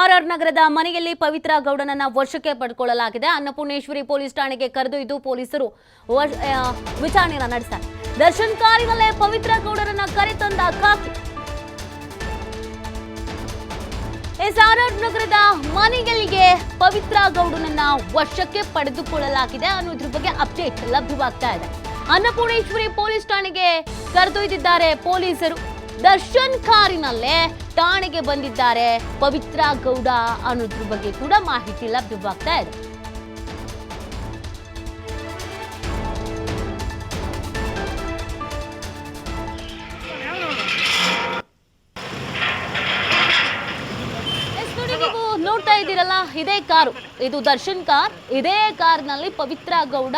R R ನಗರದ ಮನೆಯಲ್ಲಿ ಪವಿತ್ರ ಗೌಡನನ್ನ ವಶಕ್ಕೆ ಪಡ್ಕೊಳ್ಳಲಾಗಿದೆ. ಅನ್ನಪೂರ್ಣೇಶ್ವರಿ ಪೊಲೀಸ್ ಠಾಣೆಗೆ ಕರೆದೊಯ್ದು ಪೊಲೀಸರು ವಿಚಾರಣೆ ನಡೆಸಿದ್ದಾರೆ ವಿಚಾರಣೆಯನ್ನ ನಡೆಸ್ತಾರೆ ದರ್ಶನ್ ಕಾರಿನಲ್ಲೇ ಪವಿತ್ರ ಗೌಡರನ್ನ ಕರೆತಂದ ಕಾಕಿ ಎಸ್ ಆರ್ ಆರ್ ನಗರದ ಮನೆಗಳಿಗೆ ಪವಿತ್ರ ಗೌಡನನ್ನ ವಶಕ್ಕೆ ಪಡೆದುಕೊಳ್ಳಲಾಗಿದೆ. ಅನ್ನೋದ್ರ ಬಗ್ಗೆ ಅಪ್ಡೇಟ್ ಲಭ್ಯವಾಗ್ತಾ ಇದೆ. ಅನ್ನಪೂರ್ಣೇಶ್ವರಿ ಪೊಲೀಸ್ ಠಾಣೆಗೆ ಕರೆದೊಯ್ದಿದ್ದಾರೆ ಪೊಲೀಸರು. ದರ್ಶನ್ ಕಾರಿನಲ್ಲೇ ಠಾಣೆಗೆ ಬಂದಿದ್ದಾರೆ. ಪವಿತ್ರ ಗೌಡ ಅನ್ನೋದ್ರ ಬಗ್ಗೆ ಕೂಡ ಮಾಹಿತಿ ಲಭ್ಯವಾಗ್ತಾ ಇದೆ. ನೋಡ್ತಾ ಇದೇ ಕಾರು. ಇದು ದರ್ಶನ್ ಕಾರ್. ಇದೇ ಕಾರ್ನಲ್ಲಿ ಪವಿತ್ರ ಗೌಡ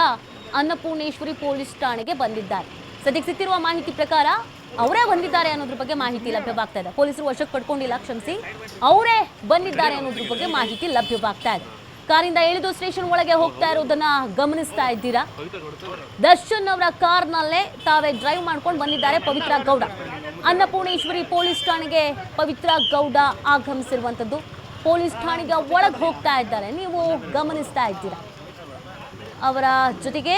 ಅನ್ನಪೂರ್ಣೇಶ್ವರಿ ಪೊಲೀಸ್ ಠಾಣೆಗೆ ಬಂದಿದ್ದಾರೆ. ಸದ್ಯಕ್ಕೆ ಸಿಕ್ಕಿರುವ ಮಾಹಿತಿ ಪ್ರಕಾರ ಅವರೇ ಬಂದಿದ್ದಾರೆ ಅನ್ನೋದ್ರ ಬಗ್ಗೆ ಮಾಹಿತಿ ಲಭ್ಯವಾಗ್ತಾ ಇದೆ. ಪೊಲೀಸರು ವಶಕ್ಕೆ ಪಡ್ಕೊಂಡಿಲ್ಲ, ಕ್ಷಮಿಸಿ. ಅವರೇ ಬಂದಿದ್ದಾರೆ ಅನ್ನೋದ್ರ ಬಗ್ಗೆ ಮಾಹಿತಿ ಲಭ್ಯವಾಗ್ತಾ ಇದೆ. ಕಾರಿಂದ ಇಳಿದು ಸ್ಟೇಷನ್ ಒಳಗೆ ಹೋಗ್ತಾ ಇರೋದನ್ನ ಗಮನಿಸ್ತಾ ಇದ್ದೀರಾ? ದರ್ಶನ್ ಅವರ ಕಾರ್ನಲ್ಲೇ ತಾವೇ ಡ್ರೈವ್ ಮಾಡ್ಕೊಂಡು ಬಂದಿದ್ದಾರೆ ಪವಿತ್ರ ಗೌಡ. ಅನ್ನಪೂರ್ಣೇಶ್ವರಿ ಪೊಲೀಸ್ ಠಾಣೆಗೆ ಪವಿತ್ರ ಗೌಡ ಆಗಮಿಸಿರುವಂಥದ್ದು ಪೊಲೀಸ್ ಠಾಣೆಗೆ ಒಳಗೆ ಹೋಗ್ತಾ ಇದ್ದಾರೆ. ನೀವು ಗಮನಿಸ್ತಾ ಇದ್ದೀರಾ? ಅವರ ಜೊತೆಗೆ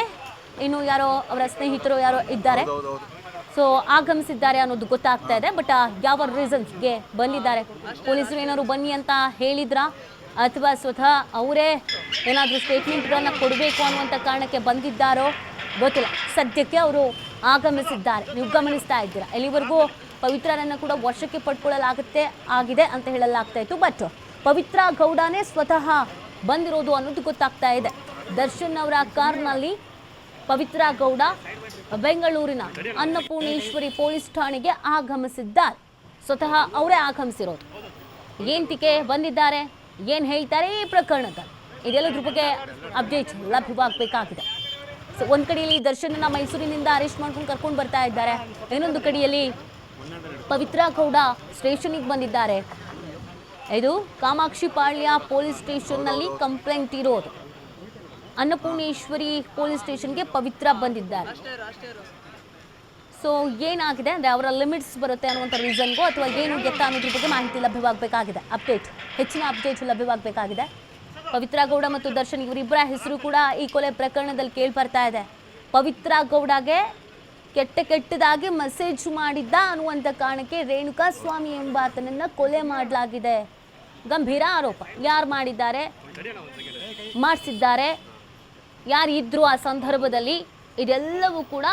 ಇನ್ನು ಯಾರೋ, ಅವರ ಸ್ನೇಹಿತರು ಯಾರೋ ಇದ್ದಾರೆ? ಸೊ ಆಗಮಿಸಿದ್ದಾರೆ ಅನ್ನೋದು ಗೊತ್ತಾಗ್ತಾ ಇದೆ ಬಟ್ ಯಾವ ರೀಸನ್ಸ್ಗೆ ಬಂದಿದ್ದಾರೆ? ಪೊಲೀಸರು ಏನಾದ್ರು ಬನ್ನಿ ಅಂತ ಹೇಳಿದ್ರಾ? ಅಥವಾ ಸ್ವತಃ ಅವರೇ ಏನಾದರೂ ಸ್ಟೇಟ್ಮೆಂಟ್ಗಳನ್ನು ಕೊಡಬೇಕು ಅನ್ನುವಂಥ ಕಾರಣಕ್ಕೆ ಬಂದಿದ್ದಾರೋ? ಗೊತ್ತಿಲ್ಲ. ಸದ್ಯಕ್ಕೆ ಅವರು ಆಗಮಿಸಿದ್ದಾರೆ. ನೀವು ಗಮನಿಸ್ತಾ ಇದ್ದೀರಾ? ಎಲ್ಲಿವರೆಗೂ ಪವಿತ್ರರನ್ನು ಕೂಡ ವಶಕ್ಕೆ ಪಡ್ಕೊಳ್ಳಲಾಗುತ್ತೆ, ಆಗಿದೆ ಅಂತ ಹೇಳಲಾಗ್ತಾ ಇತ್ತು. ಬಟ್ ಪವಿತ್ರ ಗೌಡನೇ ಸ್ವತಃ ಬಂದಿರೋದು ಅನ್ನೋದು ಗೊತ್ತಾಗ್ತಾ ಇದೆ. ದರ್ಶನ್ ಅವರ ಕಾರ್ನಲ್ಲಿ ಪವಿತ್ರ ಗೌಡ ಬೆಂಗಳೂರಿನ ಅನ್ನಪೂರ್ಣೇಶ್ವರಿ ಪೊಲೀಸ್ ಠಾಣೆಗೆ ಆಗಮಿಸಿದ್ದಾರೆ. ಸ್ವತಃ ಅವರೇ ಆಗಮಿಸಿರೋದು. ಏಂತಿಕೆ ಬಂದಿದ್ದಾರೆ? ಏನು ಹೇಳ್ತಾರೆ ಈ ಪ್ರಕರಣದ ಇದೆಲ್ಲದ್ರ ಬಗ್ಗೆ ಅಪ್ಡೇಟ್ ಲಭ್ಯವಾಗಬೇಕಾಗಿದೆ. ಸೊ ಒಂದು ಕಡೆಯಲ್ಲಿ ದರ್ಶನನ ಮೈಸೂರಿನಿಂದ ಅರೆಸ್ಟ್ ಮಾಡ್ಕೊಂಡು ಕರ್ಕೊಂಡು ಬರ್ತಾ ಇದ್ದಾರೆ. ಇನ್ನೊಂದು ಕಡೆಯಲ್ಲಿ ಪವಿತ್ರ ಗೌಡ ಸ್ಟೇಷನ್ಗೆ ಬಂದಿದ್ದಾರೆ. ಇದು ಕಾಮಾಕ್ಷಿ ಪಾಳ್ಯ ಪೊಲೀಸ್ ಸ್ಟೇಷನ್ನಲ್ಲಿ ಕಂಪ್ಲೇಂಟ್ ಇರೋದು. ಅನ್ನಪೂರ್ಣೇಶ್ವರಿ ಪೊಲೀಸ್ ಸ್ಟೇಷನ್ಗೆ ಪವಿತ್ರ ಬಂದಿದ್ದಾರೆ. ಸೊ ಏನಾಗಿದೆ ಅಂದರೆ ಅವರ ಲಿಮಿಟ್ಸ್ ಬರುತ್ತೆ ಅನ್ನುವಂಥ ರೀಸನ್ಗೂ ಅಥವಾ ಏನು ಗೆತ್ತ ಅನ್ನೋದ್ರ ಬಗ್ಗೆ ಮಾಹಿತಿ ಲಭ್ಯವಾಗಬೇಕಾಗಿದೆ? ಅಪ್ಡೇಟ್ ಹೆಚ್ಚಿನ ಅಪ್ಡೇಟ್ ಲಭ್ಯವಾಗಬೇಕಾಗಿದೆ? ಪವಿತ್ರ ಗೌಡ ಮತ್ತು ದರ್ಶನ್ ಇವರಿಬ್ಬರ ಹೆಸರು ಕೂಡ ಈ ಕೊಲೆ ಪ್ರಕರಣದಲ್ಲಿ ಕೇಳಿ ಬರ್ತಾ ಇದೆ. ಪವಿತ್ರ ಗೌಡಗೆ ಕೆಟ್ಟ ಕೆಟ್ಟದಾಗಿ ಮೆಸೇಜ್ ಮಾಡಿದ್ದ ಅನ್ನುವಂಥ ಕಾರಣಕ್ಕೆ ರೇಣುಕಾ ಸ್ವಾಮಿ ಎಂಬಾತನನ್ನ ಕೊಲೆ ಮಾಡಲಾಗಿದೆ. ಗಂಭೀರ ಆರೋಪ. ಯಾರು ಮಾಡಿದ್ದಾರೆ? ಮಾಡಿಸಿದ್ದಾರೆ. ಯಾರು ಇದ್ರು ಆ ಸಂದರ್ಭದಲ್ಲಿ ಇದೆಲ್ಲವೂ ಕೂಡ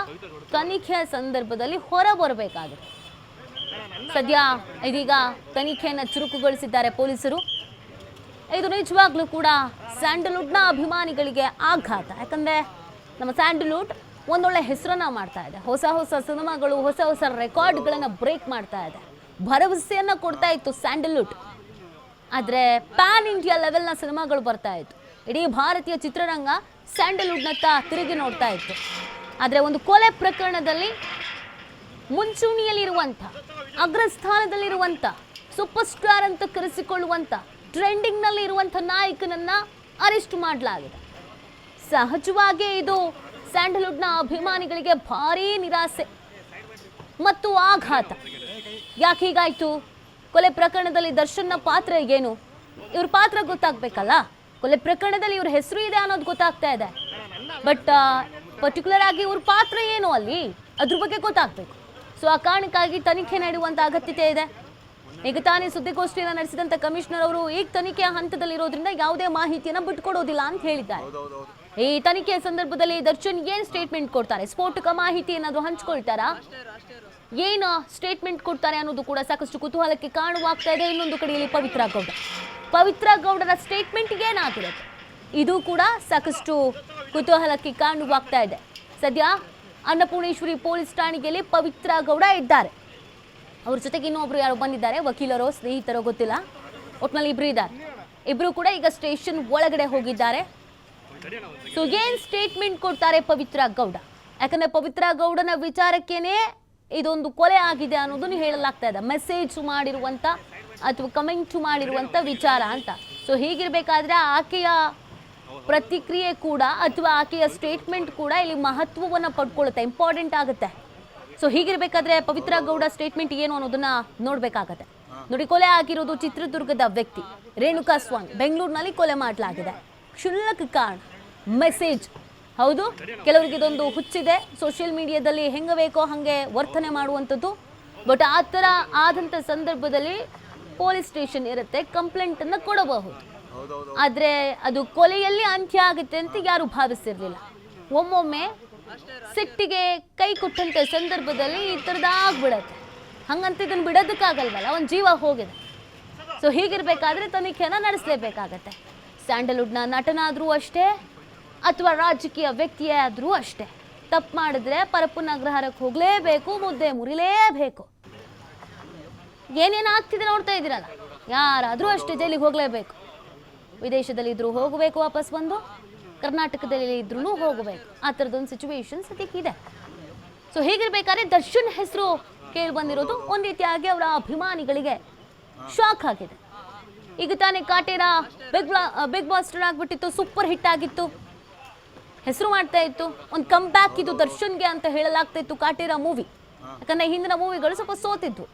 ತನಿಖೆಯ ಸಂದರ್ಭದಲ್ಲಿ ಹೊರ ಬರಬೇಕಾಗಿದೆ ಸದ್ಯ ಇದೀಗ ತನಿಖೆಯನ್ನು ಚುರುಕುಗೊಳಿಸಿದ್ದಾರೆ ಪೊಲೀಸರು. ಇದು ನಿಜವಾಗ್ಲೂ ಕೂಡ ಸ್ಯಾಂಡಲ್ವುಡ್ನ ಅಭಿಮಾನಿಗಳಿಗೆ ಆಘಾತ. ಯಾಕಂದ್ರೆ ನಮ್ಮ ಸ್ಯಾಂಡಲ್ವುಡ್ ಒಂದೊಳ್ಳೆ ಹೆಸರನ್ನ ಮಾಡ್ತಾ ಇದೆ. ಹೊಸ ಹೊಸ ಸಿನಿಮಾಗಳು, ಹೊಸ ಹೊಸ ರೆಕಾರ್ಡ್ಗಳನ್ನು ಬ್ರೇಕ್ ಮಾಡ್ತಾ ಇದೆ. ಭರವಸೆಯನ್ನ ಕೊಡ್ತಾ ಇತ್ತು ಸ್ಯಾಂಡಲ್ವುಡ್. ಆದರೆ ಪ್ಯಾನ್ ಇಂಡಿಯಾ ಲೆವೆಲ್ನ ಸಿನಿಮಾಗಳು ಬರ್ತಾ ಇತ್ತು. ಇಡೀ ಭಾರತೀಯ ಚಿತ್ರರಂಗ ಸ್ಯಾಂಡಲ್ವುಡ್ನತ್ತ ತಿರುಗಿ ನೋಡ್ತಾ ಇತ್ತು. ಆದರೆ ಒಂದು ಕೊಲೆ ಪ್ರಕರಣದಲ್ಲಿ ಮುಂಚೂಣಿಯಲ್ಲಿರುವಂಥ, ಅಗ್ರಸ್ಥಾನದಲ್ಲಿರುವಂಥ ಸೂಪರ್ ಸ್ಟಾರ್ ಅಂತ ಕರೆಸಿಕೊಳ್ಳುವಂಥ, ಟ್ರೆಂಡಿಂಗ್ನಲ್ಲಿ ಇರುವಂಥ ನಾಯಕನನ್ನ ಅರೆಸ್ಟ್ ಮಾಡಲಾಗಿದೆ. ಸಹಜವಾಗಿ ಇದು ಸ್ಯಾಂಡಲ್ವುಡ್ನ ಅಭಿಮಾನಿಗಳಿಗೆ ಭಾರೀ ನಿರಾಸೆ ಮತ್ತು ಆಘಾತ. ಯಾಕೆ ಹೀಗಾಯ್ತು? ಕೊಲೆ ಪ್ರಕರಣದಲ್ಲಿ ದರ್ಶನ್ನ ಪಾತ್ರ ಏನು? ಇವ್ರ ಪಾತ್ರ ಗೊತ್ತಾಗ್ಬೇಕಲ್ಲ? ಕೊಲೆ ಪ್ರಕರಣದಲ್ಲಿ ಇವ್ರ ಹೆಸರು ಇದೆ ಅನ್ನೋದು ಗೊತ್ತಾಗ್ತಾ ಇದೆ. ಬಟ್ ಪರ್ಟಿಕ್ಯುಲರ್ ಆಗಿ ಇವ್ರ ಪಾತ್ರ ಏನು ಅಲ್ಲಿ? ಅದ್ರ ಬಗ್ಗೆ ಗೊತ್ತಾಗ್ಬೇಕು. ಸೊ ಆ ಕಾರಣಕ್ಕಾಗಿ ತನಿಖೆ ನಡೆಯುವಂತ ಅಗತ್ಯತೆ ಇದೆ. ಈಗ ತಾನೇ ಸುದ್ದಿಗೋಷ್ಠಿಯನ್ನು ನಡೆಸಿದಂತ ಕಮಿಷನರ್ ಅವರು ಈಗ ತನಿಖೆಯ ಹಂತದಲ್ಲಿರೋದ್ರಿಂದ ಯಾವುದೇ ಮಾಹಿತಿಯನ್ನ ಬಿಟ್ಕೊಡೋದಿಲ್ಲ ಅಂತ ಹೇಳಿದ್ದಾರೆ. ಈ ತನಿಖೆಯ ಸಂದರ್ಭದಲ್ಲಿ ದರ್ಶನ್ ಏನ್ ಸ್ಟೇಟ್ಮೆಂಟ್ ಕೊಡ್ತಾರೆ? ಸ್ಫೋಟಕ ಮಾಹಿತಿ ಏನಾದ್ರು ಹಂಚ್ಕೊಳ್ತಾರಾ? ಏನು ಸ್ಟೇಟ್ಮೆಂಟ್ ಕೊಡ್ತಾರೆ ಅನ್ನೋದು ಕೂಡ ಸಾಕಷ್ಟು ಕುತೂಹಲಕ್ಕೆ ಕಾರಣವಾಗ್ತಾ ಇದೆ. ಇನ್ನೊಂದು ಕಡೆಯಲ್ಲಿ ಪವಿತ್ರ ಗೌಡ. ಪವಿತ್ರ ಗೌಡರ ಸ್ಟೇಟ್ಮೆಂಟ್ ಏನಾಗಿರುತ್ತೆ ಇದು ಕೂಡ ಸಾಕಷ್ಟು ಕುತೂಹಲಕ್ಕೆ ಕಾರಣವಾಗ್ತಾ ಇದೆ. ಸದ್ಯ ಅನ್ನಪೂರ್ಣೇಶ್ವರಿ ಪೊಲೀಸ್ ಠಾಣೆಯಲ್ಲಿ ಪವಿತ್ರ ಗೌಡ ಇದ್ದಾರೆ. ಅವ್ರ ಜೊತೆಗೆ ಇನ್ನೊಬ್ರು ಯಾರು ಬಂದಿದ್ದಾರೆ, ವಕೀಲರೋ, ಸ್ನೇಹಿತರೋ ಗೊತ್ತಿಲ್ಲ. ಒಟ್ನಲ್ಲಿ ಇಬ್ರು ಇದ್ದಾರೆ. ಇಬ್ರು ಕೂಡ ಈಗ ಸ್ಟೇಷನ್ ಒಳಗಡೆ ಹೋಗಿದ್ದಾರೆ. ಸೊ ಏನ್ ಸ್ಟೇಟ್ಮೆಂಟ್ ಕೊಡ್ತಾರೆ ಪವಿತ್ರ ಗೌಡ? ಯಾಕಂದ್ರೆ ಪವಿತ್ರ ಗೌಡನ ವಿಚಾರಕ್ಕೇನೆ ಇದೊಂದು ಕೊಲೆ ಆಗಿದೆ ಅನ್ನೋದನ್ನು ಹೇಳಲಾಗ್ತಾ ಇದೆ. ಮೆಸೇಜ್ ಮಾಡಿರುವಂತ ಅಥವಾ ಕಮೆಂಟ್ ಮಾಡಿರುವಂತ ವಿಚಾರ ಅಂತ. ಸೊ ಹೀಗಿರ್ಬೇಕಾದ್ರೆ ಆಕೆಯ ಪ್ರತಿಕ್ರಿಯೆ ಕೂಡ ಅಥವಾ ಆಕೆಯ ಸ್ಟೇಟ್ಮೆಂಟ್ ಕೂಡ ಇಲ್ಲಿ ಮಹತ್ವವನ್ನು ಪಡ್ಕೊಳ್ಳುತ್ತೆ ಇಂಪಾರ್ಟೆಂಟ್ ಆಗುತ್ತೆ. ಸೊ ಹೀಗಿರ್ಬೇಕಾದ್ರೆ ಪವಿತ್ರ ಗೌಡ ಸ್ಟೇಟ್ಮೆಂಟ್ ಏನು ಅನ್ನೋದನ್ನ ನೋಡ್ಬೇಕಾಗತ್ತೆ. ನೋಡಿ, ಕೊಲೆ ಆಗಿರೋದು ಚಿತ್ರದುರ್ಗದ ವ್ಯಕ್ತಿ ರೇಣುಕಾ ಸ್ವಾಮಿ ಬೆಂಗಳೂರಿನಲ್ಲಿ ಕೊಲೆ ಮಾಡಲಾಗಿದೆ. ಕ್ಷುಲ್ಲಕ ಕಾರಣ ಮೆಸೇಜ್ ಹೌದು, ಕೆಲವರಿಗೆ ಇದೊಂದು ಹುಚ್ಚಿದೆ. ಸೋಷಿಯಲ್ ಮೀಡಿಯಾದಲ್ಲಿ ಹೆಂಗೆ ಬೇಕೋ ಹಾಗೆ ವರ್ತನೆ ಮಾಡುವಂಥದ್ದು. ಬಟ್ ಆ ಥರ ಆದಂಥ ಸಂದರ್ಭದಲ್ಲಿ ಪೊಲೀಸ್ ಸ್ಟೇಷನ್ ಇರುತ್ತೆ, ಕಂಪ್ಲೇಂಟನ್ನು ಕೊಡಬಹುದು. ಆದರೆ ಅದು ಕೊಲೆಯಲ್ಲಿ ಅಂತ್ಯ ಆಗುತ್ತೆ ಅಂತ ಯಾರು ಭಾವಿಸಿರ್ಲಿಲ್ಲ. ಒಮ್ಮೊಮ್ಮೆ ಸಿಟ್ಟಿಗೆ ಕೈ ಕೊಟ್ಟಂತ ಸಂದರ್ಭದಲ್ಲಿ ಈ ಥರದ್ದಾಗ್ಬಿಡತ್ತೆ ಹಂಗಂತ ಇದನ್ನು ಬಿಡೋದಕ್ಕಾಗಲ್ವಲ್ಲ, ಒಂದು ಜೀವ ಹೋಗಿದೆ. ಸೊ ಹೀಗಿರಬೇಕಾದ್ರೆ ತನಿಖೆನ ನಡೆಸಲೇಬೇಕಾಗತ್ತೆ. ಸ್ಯಾಂಡಲ್ವುಡ್ನ ನಟನಾದರೂ ಅಷ್ಟೇ ಅಥವಾ ರಾಜಕೀಯ ವ್ಯಕ್ತಿಯೇ ಆದರೂ ಅಷ್ಟೇ. ತಪ್ಪು ಮಾಡಿದ್ರೆ ಪರಪ್ಪನ ಅಗ್ರಹಾರಕ್ಕೆ ಹೋಗಲೇಬೇಕು, ಮುದ್ದೆ ಮುರಿಲೇಬೇಕು. ಏನೇನು ಆಗ್ತಿದೆ ನೋಡ್ತಾ ಇದ್ದೀರಲ್ಲ? ಯಾರಾದರೂ ಅಷ್ಟೇ ಜೈಲಿಗೆ ಹೋಗಲೇಬೇಕು. ವಿದೇಶದಲ್ಲಿ ಇದ್ರೂ ಹೋಗಬೇಕು ವಾಪಸ್ ಬಂದು, ಕರ್ನಾಟಕದಲ್ಲಿ ಇದ್ರೂ ಹೋಗಬೇಕು. ಆ ಥರದೊಂದು ಸಿಚುವೇಶನ್ ಇದೆ. ಸೊ ಹೀಗಿರ್ಬೇಕಾದ್ರೆ ದರ್ಶನ್ ಹೆಸರು ಕೇಳಿ ಬಂದಿರೋದು ಒಂದು ರೀತಿಯಾಗಿ ಅವರ ಅಭಿಮಾನಿಗಳಿಗೆ ಶಾಕ್ ಆಗಿದೆ. ಈಗ ತಾನೇ ಕಾಟೇರ ಬಿಗ್ ಬಿಗ್ ಬಾಸ್ಟರ್ ಆಗಿಬಿಟ್ಟಿತ್ತು ಸೂಪರ್ ಹಿಟ್ ಆಗಿತ್ತು. ಹೆಸರು ಮಾಡ್ತಾ ಇತ್ತು. ಒಂದು ಕಮ್ ಬ್ಯಾಕ್ ಇದು ದರ್ಶನ್ಗೆ ಅಂತ ಹೇಳಲಾಗ್ತಾ ಇತ್ತು ಕಾಟೇರ ಮೂವಿ ಯಾಕಂದ್ರೆ ಹಿಂದಿನ ಮೂವಿಗಳು ಸ್ವಲ್ಪ ಸೋತಿದ್ವು.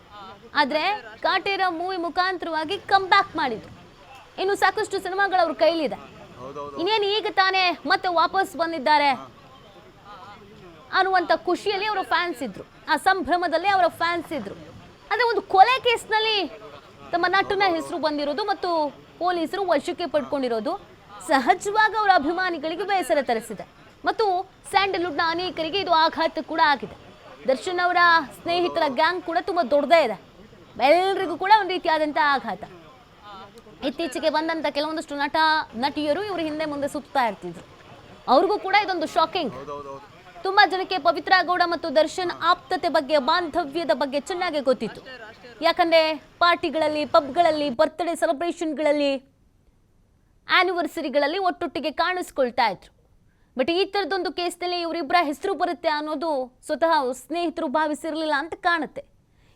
ಆದ್ರೆ ಕಾಟೇರ ಮೂವಿ ಮುಖಾಂತರವಾಗಿ ಕಮ್ ಬ್ಯಾಕ್ ಮಾಡಿದ್ರು. ಇನ್ನು ಸಾಕಷ್ಟು ಸಿನಿಮಾಗಳು ಅವ್ರ ಕೈಲಿದೆ. ಇನ್ನೇನು ಈಗ ತಾನೇ ಮತ್ತೆ ವಾಪಸ್ ಬಂದಿದ್ದಾರೆ ಅನ್ನುವಂಥ ಖುಷಿಯಲ್ಲಿ ಅವರ ಫ್ಯಾನ್ಸ್ ಇದ್ರು. ಆ ಸಂಭ್ರಮದಲ್ಲಿ ಅವರ ಫ್ಯಾನ್ಸ್ ಇದ್ರು. ಆದರೆ ಒಂದು ಕೊಲೆ ಕೇಸ್ನಲ್ಲಿ ತಮ್ಮ ನಟನ ಹೆಸರು ಬಂದಿರೋದು ಮತ್ತು ಪೊಲೀಸರು ವಶಕ್ಕೆ ಪಡ್ಕೊಂಡಿರೋದು ಸಹಜವಾಗಿ ಅವರ ಅಭಿಮಾನಿಗಳಿಗೆ ಬೇಸರ ತರಿಸಿದೆ. ಮತ್ತು ಸ್ಯಾಂಡಲ್ವುಡ್ನ ಅನೇಕರಿಗೆ ಇದು ಆಘಾತ ಕೂಡ ಆಗಿದೆ. ದರ್ಶನ್ ಅವರ ಸ್ನೇಹಿತರ ಗ್ಯಾಂಗ್ ಕೂಡ ತುಂಬ ದೊಡ್ಡದೇ ಇದೆ. ಎಲ್ಲರಿಗೂ ಕೂಡ ಒಂದು ರೀತಿಯಾದಂಥ ಆಘಾತ. ಇತ್ತೀಚೆಗೆ ಬಂದಂಥ ಕೆಲವೊಂದಷ್ಟು ನಟ, ನಟಿಯರು ಇವರು ಹಿಂದೆ ಮುಂದೆ ಸುತ್ತಾ ಇರ್ತಿದ್ರು. ಅವ್ರಿಗೂ ಕೂಡ ಇದೊಂದು ಶಾಕಿಂಗ್. ತುಂಬಾ ಜನಕ್ಕೆ ಪವಿತ್ರ ಗೌಡ ಮತ್ತು ದರ್ಶನ್ ಆಪ್ತತೆ ಬಗ್ಗೆ, ಬಾಂಧವ್ಯದ ಬಗ್ಗೆ ಚೆನ್ನಾಗಿ ಗೊತ್ತಿತ್ತು. ಯಾಕಂದ್ರೆ ಪಾರ್ಟಿಗಳಲ್ಲಿ, ಪಬ್ಗಳಲ್ಲಿ ಬರ್ತ್ಡೇ ಸೆಲೆಬ್ರೇಷನ್ಗಳಲ್ಲಿ ಆನಿವರ್ಸರಿಗಳಲ್ಲಿ ಒಟ್ಟೊಟ್ಟಿಗೆ ಕಾಣಿಸ್ಕೊಳ್ತಾ ಇದ್ರು. ಬಟ್ ಈ ಥರದೊಂದು ಕೇಸ್ನಲ್ಲಿ ಇವರಿಬ್ಬರ ಹೆಸರು ಬರುತ್ತೆ ಅನ್ನೋದು ಸ್ವತಃ ಸ್ನೇಹಿತರು ಭಾವಿಸಿರಲಿಲ್ಲ ಅಂತ ಕಾಣುತ್ತೆ.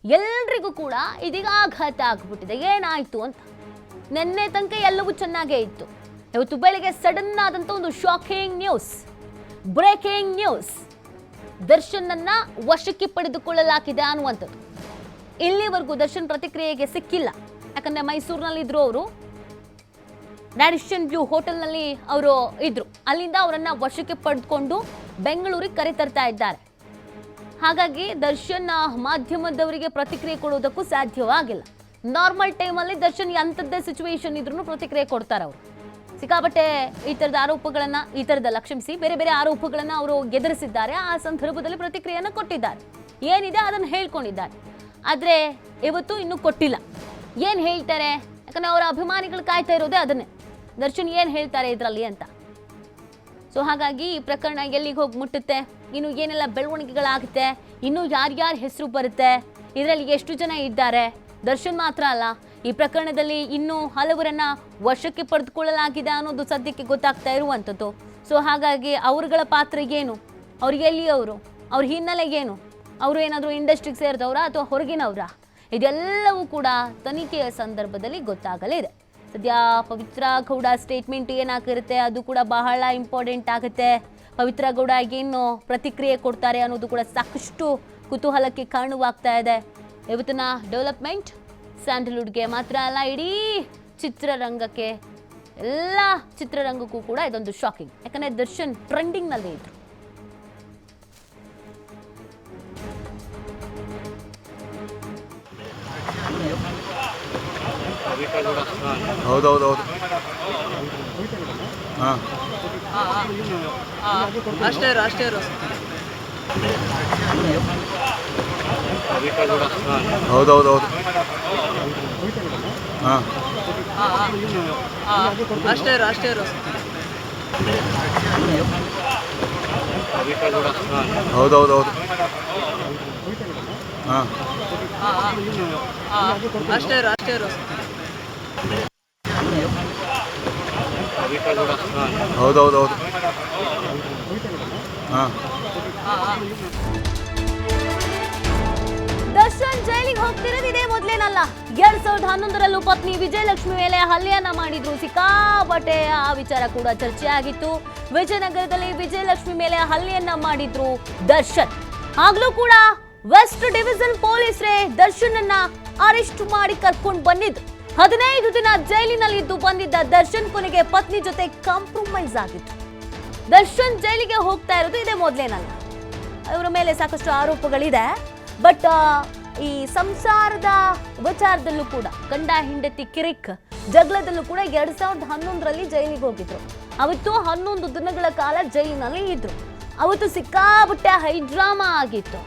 ಎಲ್ರಿಗೂ ಕೂಡ ಇದೀಗ ಆಘಾತ ಆಗ್ಬಿಟ್ಟಿದೆ. ಏನಾಯ್ತು ಅಂತ? ನಿನ್ನೆ ತನಕ ಎಲ್ಲವೂ ಚೆನ್ನಾಗೇ ಇತ್ತು. ಇವತ್ತು ಬೆಳಿಗ್ಗೆ ಸಡನ್ ಆದಂಥ ಒಂದು ಶಾಕಿಂಗ್ ನ್ಯೂಸ್ ಬ್ರೇಕಿಂಗ್ ನ್ಯೂಸ್ ದರ್ಶನ್ನನ್ನ ವಶಕ್ಕೆ ಪಡೆದುಕೊಳ್ಳಲಾಗಿದೆ ಅನ್ನುವಂಥದ್ದು. ಇಲ್ಲಿವರೆಗೂ ದರ್ಶನ್ ಪ್ರತಿಕ್ರಿಯೆಗೆ ಸಿಕ್ಕಿಲ್ಲ. ಯಾಕಂದ್ರೆ ಮೈಸೂರಿನಲ್ಲಿದ್ದರು ಅವರು ರ್ಯಾಡಿಷನ್ ಬ್ಲೂ ಹೋಟೆಲ್ನಲ್ಲಿ ಅವರು ಇದ್ರು. ಅಲ್ಲಿಂದ ಅವರನ್ನ ವಶಕ್ಕೆ ಪಡೆದುಕೊಂಡು ಬೆಂಗಳೂರಿಗೆ ಕರೆತರ್ತಾ ಇದ್ದಾರೆ. ಹಾಗಾಗಿ ದರ್ಶನ್ ಮಾಧ್ಯಮದವರಿಗೆ ಪ್ರತಿಕ್ರಿಯೆ ಕೊಡೋದಕ್ಕೂ ಸಾಧ್ಯವಾಗಿಲ್ಲ. ನಾರ್ಮಲ್ ಟೈಮಲ್ಲಿ ದರ್ಶನ್ ಎಂಥದ್ದೇ ಸಿಚುವೇಶನ್ ಇದ್ರೂ ಪ್ರತಿಕ್ರಿಯೆ ಕೊಡ್ತಾರೆ ಅವರು. ಸಿಕ್ಕಾಪಟ್ಟೆ ಈ ಥರದ ಆರೋಪಗಳನ್ನು, ಈ ಥರದಲ್ಲ ಕ್ಷಮಿಸಿ ಬೇರೆ ಬೇರೆ ಆರೋಪಗಳನ್ನು ಅವರು ಎದುರಿಸಿದ್ದಾರೆ. ಆ ಸಂದರ್ಭದಲ್ಲಿ ಪ್ರತಿಕ್ರಿಯೆಯನ್ನು ಕೊಟ್ಟಿದ್ದಾರೆ. ಏನಿದೆ ಅದನ್ನು ಹೇಳ್ಕೊಂಡಿದ್ದಾರೆ. ಆದರೆ ಇವತ್ತು ಇನ್ನೂ ಕೊಟ್ಟಿಲ್ಲ. ಏನು ಹೇಳ್ತಾರೆ? ಯಾಕಂದರೆ ಅವರ ಅಭಿಮಾನಿಗಳು ಕಾಯ್ತಾ ಇರೋದೇ ಅದನ್ನೇ. ದರ್ಶನ್ ಏನು ಹೇಳ್ತಾರೆ ಇದರಲ್ಲಿ ಅಂತ? ಸೊ ಹಾಗಾಗಿ ಈ ಪ್ರಕರಣ ಎಲ್ಲಿಗೆ ಹೋಗಿ ಮುಟ್ಟುತ್ತೆ? ಇನ್ನು ಏನೆಲ್ಲ ಬೆಳವಣಿಗೆಗಳಾಗುತ್ತೆ? ಇನ್ನು ಯಾರ್ಯಾರ ಹೆಸರು ಬರುತ್ತೆ? ಇದರಲ್ಲಿ ಎಷ್ಟು ಜನ ಇದ್ದಾರೆ? ದರ್ಶನ್ ಮಾತ್ರ ಅಲ್ಲ, ಈ ಪ್ರಕರಣದಲ್ಲಿ ಇನ್ನೂ ಹಲವರನ್ನ ವಶಕ್ಕೆ ಪಡೆದುಕೊಳ್ಳಲಾಗಿದೆ ಅನ್ನೋದು ಸದ್ಯಕ್ಕೆ ಗೊತ್ತಾಗ್ತಾ ಇರುವಂಥದ್ದು. ಸೊ ಹಾಗಾಗಿ ಅವರುಗಳ ಪಾತ್ರ ಏನು? ಅವ್ರು ಎಲ್ಲಿಯವರು? ಅವ್ರ ಹಿನ್ನೆಲೆ ಏನು? ಅವರು ಏನಾದರೂ ಇಂಡಸ್ಟ್ರಿಗೆ ಸೇರಿದವರ ಅಥವಾ ಹೊರಗಿನವರ? ಇದೆಲ್ಲವೂ ಕೂಡ ತನಿಖೆಯ ಸಂದರ್ಭದಲ್ಲಿ ಗೊತ್ತಾಗಲಿದೆ ಸದ್ಯ ಪವಿತ್ರ ಗೌಡ ಸ್ಟೇಟ್ಮೆಂಟ್ ಏನಾಗಿರುತ್ತೆ? ಅದು ಕೂಡ ಬಹಳ ಇಂಪಾರ್ಟೆಂಟ್ ಆಗುತ್ತೆ. ಪವಿತ್ರ ಗೌಡ ಏನು ಪ್ರತಿಕ್ರಿಯೆ ಕೊಡ್ತಾರೆ ಅನ್ನೋದು ಕೂಡ ಸಾಕಷ್ಟು ಕುತೂಹಲಕ್ಕೆ ಕಾರಣವಾಗ್ತಾ ಇದೆ. ಇವತ್ತಿನ ಡೆವಲಪ್ಮೆಂಟ್ ಸ್ಯಾಂಡಲ್ವುಡ್ಗೆ ಮಾತ್ರ ಅಲ್ಲ, ಇಡೀ ಚಿತ್ರರಂಗಕ್ಕೆ ಎಲ್ಲ ಚಿತ್ರರಂಗಕ್ಕೂ ಕೂಡ ಇದೊಂದು ಶಾಕಿಂಗ್ ಯಾಕಂದರೆ ದರ್ಶನ್ ಟ್ರೆಂಡಿಂಗ್ನಲ್ಲಿ ಇದ್ರು. ಹೌದೌದೌದು. ಹಾಂ. ಅಷ್ಟೇ ಅಷ್ಟೇ ಹೌದು ಹೌದು ಹಾಂ. ಅಷ್ಟೇ ಅಷ್ಟೇ ಹೌದು ಹೌದು ಹಾಂ. ಅಷ್ಟೇ ಅಷ್ಟೇ. ಹೌದೌದೌದು. ದರ್ಶನ್ ಜೈಲಿಗೆ ಹೋಗ್ತಿರೋದಿದೆ ಮೊದಲೇನಲ್ಲ? ಎರಡ್ ಸಾವಿರದ ಹನ್ನೊಂದರಲ್ಲೂ ಪತ್ನಿ ವಿಜಯಲಕ್ಷ್ಮಿ ಮೇಲೆ ಹಲ್ಲೆಯನ್ನ ಮಾಡಿದ್ರು. ಸಿಕ್ಕಾಪಟ್ಟೆ ಆ ವಿಚಾರ ಕೂಡ ಚರ್ಚೆ ಆಗಿತ್ತು ವಿಜಯನಗರದಲ್ಲಿ ವಿಜಯಲಕ್ಷ್ಮಿ ಮೇಲೆ ಹಲ್ಲೆಯನ್ನ ಮಾಡಿದ್ರು ದರ್ಶನ್. ಆಗ್ಲೂ ಕೂಡ ವೆಸ್ಟ್ ಡಿವಿಷನ್ ಪೊಲೀಸರೇ ದರ್ಶನ್ ಅನ್ನ ಅರೆಸ್ಟ್ ಮಾಡಿ ಕರ್ಕೊಂಡು ಬಂದಿದ್ದು. ಹದಿನೈದು ದಿನ ಜೈಲಿನಲ್ಲಿದ್ದು ಬಂದಿದ್ದ ದರ್ಶನ್ ಕೊನೆಗೆ ಪತ್ನಿ ಜೊತೆ ಕಾಂಪ್ರಮೈಸ್ ಆಗಿತ್ತು. ದರ್ಶನ್ ಜೈಲಿಗೆ ಹೋಗ್ತಾ ಇರೋದು ಇದೇ ಮೊದಲೇನಲ್ಲ. ಇವರ ಮೇಲೆ ಸಾಕಷ್ಟು ಆರೋಪಗಳಿದೆ. ಬಟ್ ಈ ಸಂಸಾರದ ವಿಚಾರದಲ್ಲೂ ಕೂಡ, ಗಂಡ, ಹೆಂಡತಿ, ಕಿರಿಕ್ ಜಗಳದಲ್ಲೂ ಕೂಡ ಎರಡ್ ಸಾವಿರದ ಹನ್ನೊಂದರಲ್ಲಿ ಜೈಲಿಗೆ ಹೋಗಿದ್ರು. ಅವತ್ತು ಹನ್ನೊಂದು ದಿನಗಳ ಕಾಲ ಜೈಲಿನಲ್ಲಿ ಇದ್ರು. ಅವತ್ತು ಸಿಕ್ಕಾಪಟ್ಟೆ ಹೈಡ್ರಾಮಾ ಆಗಿತ್ತು.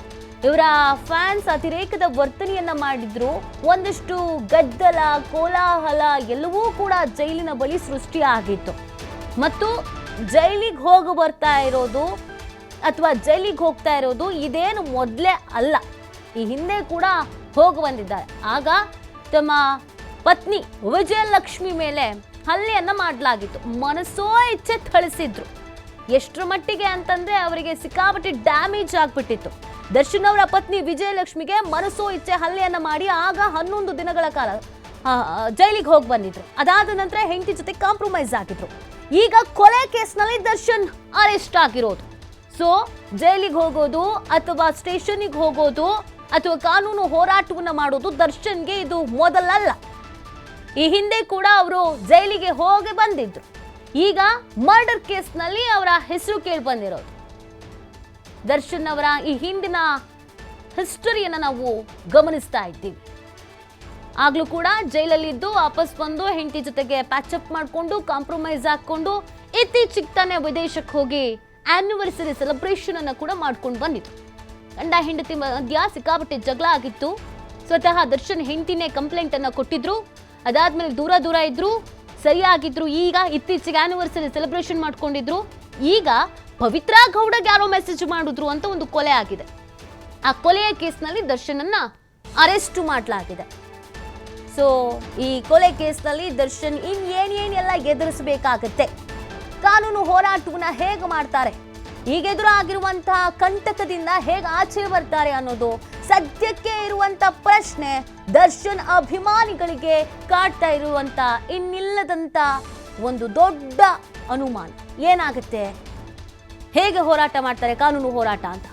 ಇವರ ಫ್ಯಾನ್ಸ್ ಅತಿರೇಕದ ವರ್ತನೆಯನ್ನ ಮಾಡಿದ್ರು. ಒಂದಷ್ಟು ಗದ್ದಲ, ಕೋಲಾಹಲ ಎಲ್ಲವೂ ಕೂಡ ಜೈಲಿನ ಬಳಿ ಸೃಷ್ಟಿಯಾಗಿತ್ತು ಮತ್ತು ಜೈಲಿಗೆ ಹೋಗಿ ಬರ್ತಾ ಇರೋದು ಅಥವಾ ಜೈಲಿಗೆ ಹೋಗ್ತಾ ಇರೋದು ಇದೇನು ಮೊದಲೇ ಅಲ್ಲ. ಈ ಹಿಂದೆ ಕೂಡ ಹೋಗಿ ಬಂದಿದ್ದಾರೆ. ಆಗ ತಮ್ಮ ಪತ್ನಿ ವಿಜಯಲಕ್ಷ್ಮಿ ಮೇಲೆ ಹಲ್ಲೆಯನ್ನು ಮಾಡಲಾಗಿತ್ತು. ಮನಸ್ಸೋ ಇಚ್ಛೆ ಥಳಿಸಿದ್ರು. ಎಷ್ಟರ ಮಟ್ಟಿಗೆ ಅಂತಂದರೆ ಅವರಿಗೆ ಸಿಕ್ಕಾಪಟ್ಟೆ ಡ್ಯಾಮೇಜ್ ಆಗ್ಬಿಟ್ಟಿತ್ತು. ದರ್ಶನ್ ಅವರ ಪತ್ನಿ ವಿಜಯಲಕ್ಷ್ಮಿಗೆ ಮನಸ್ಸೋ ಇಚ್ಛೆ ಹಲ್ಲೆಯನ್ನ ಮಾಡಿ ಆಗ ಹನ್ನೊಂದು ದಿನಗಳ ಕಾಲ ಜೈಲಿಗೆ ಹೋಗಿ ಬಂದಿದ್ರು. ಅದಾದ ನಂತರ ಹೆಂಡತಿ ಜೊತೆ ಕಾಂಪ್ರಮೈಸ್ ಆಗಿದ್ರು. ಈಗ ಕೊಲೆ ಕೇಸ್ನಲ್ಲಿ ದರ್ಶನ್ ಅರೆಸ್ಟ್ ಆಗಿರೋದು. ಸೊ ಜೈಲಿಗೆ ಹೋಗೋದು ಅಥವಾ ಸ್ಟೇಷನ್ಗೆ ಹೋಗೋದು ಅಥವಾ ಕಾನೂನು ಹೋರಾಟವನ್ನ ಮಾಡೋದು ದರ್ಶನ್ಗೆ ಇದು ಮೊದಲಲ್ಲ. ಈ ಹಿಂದೆ ಕೂಡ ಅವರು ಜೈಲಿಗೆ ಹೋಗಿ ಬಂದಿದ್ರು. ಈಗ ಮರ್ಡರ್ ಕೇಸ್ನಲ್ಲಿ ಅವರ ಹೆಸರು ಕೇಳಿ ಬಂದಿರೋದು. ದರ್ಶನ್ ಅವರ ಈ ಹಿಂದಿನ ಹಿಸ್ಟರಿಯನ್ನು ನಾವು ಗಮನಿಸ್ತಾ ಇದ್ದೀವಿ. ಆಗಲೂ ಕೂಡ ಜೈಲಲ್ಲಿದ್ದು ವಾಪಸ್ ಬಂದು ಹೆಂಡತಿ ಜೊತೆಗೆ ಪ್ಯಾಚಪ್ ಮಾಡಿಕೊಂಡು ಕಾಂಪ್ರಮೈಸ್ ಹಾಕ್ಕೊಂಡು, ಇತ್ತೀಚೆಗೆ ತಾನೇ ವಿದೇಶಕ್ಕೆ ಹೋಗಿ ಆನಿವರ್ಸರಿ ಸೆಲೆಬ್ರೇಷನ್ ಅನ್ನು ಕೂಡ ಮಾಡ್ಕೊಂಡು ಬಂದಿತ್ತು ಗಂಡ ಹೆಂಡತಿ ಮಧ್ಯ ಸಿಕ್ಕಾಪಟ್ಟೆ ಜಗಳ ಆಗಿತ್ತು. ಸ್ವತಃ ದರ್ಶನ್ ಹೆಂಡತಿನೇ ಕಂಪ್ಲೇಂಟ್ ಅನ್ನ ಕೊಟ್ಟಿದ್ರು. ಅದಾದ್ಮೇಲೆ ದೂರ ದೂರ ಇದ್ರು. ಸರಿಯಾಗಿದ್ರು. ಈಗ ಇತ್ತೀಚೆಗೆ ಆನಿವರ್ಸರಿ ಸೆಲೆಬ್ರೇಷನ್ ಮಾಡ್ಕೊಂಡಿದ್ರು. ಈಗ ಪವಿತ್ರ ಗೌಡಗೆ ಯಾರೋ ಮೆಸೇಜ್ ಮಾಡಿದ್ರು ಅಂತ ಒಂದು ಕೊಲೆ ಆಗಿದೆ. ಆ ಕೊಲೆಯ ಕೇಸ್ನಲ್ಲಿ ದರ್ಶನನ್ನ ಅರೆಸ್ಟ್ ಮಾಡಲಾಗಿದೆ. ಸೊ ಈ ಕೊಲೆ ಕೇಸ್ನಲ್ಲಿ ದರ್ಶನ್ ಇನ್ ಏನೇನೆಲ್ಲ ಎದುರಿಸಬೇಕಾಗತ್ತೆ? ಕಾನೂನು ಹೋರಾಟವನ್ನ ಹೇಗೆ ಮಾಡ್ತಾರೆ? ಈಗ ಎದುರಾಗಿರುವಂತಹ ಕಂಟಕದಿಂದ ಹೇಗೆ ಆಚೆ ಬರ್ತಾರೆ ಅನ್ನೋದು ಸದ್ಯಕ್ಕೆ ಇರುವಂತ ಪ್ರಶ್ನೆ ದರ್ಶನ್ ಅಭಿಮಾನಿಗಳಿಗೆ ಕಾಡ್ತಾ ಇರುವಂತ ಇನ್ನಿಲ್ಲದಂತ ಒಂದು ದೊಡ್ಡ ಅನುಮಾನ. ಏನಾಗುತ್ತೆ? ಹೇಗೆ ಹೋರಾಟ ಮಾಡ್ತಾರೆ ಕಾನೂನು ಹೋರಾಟ ಅಂತ.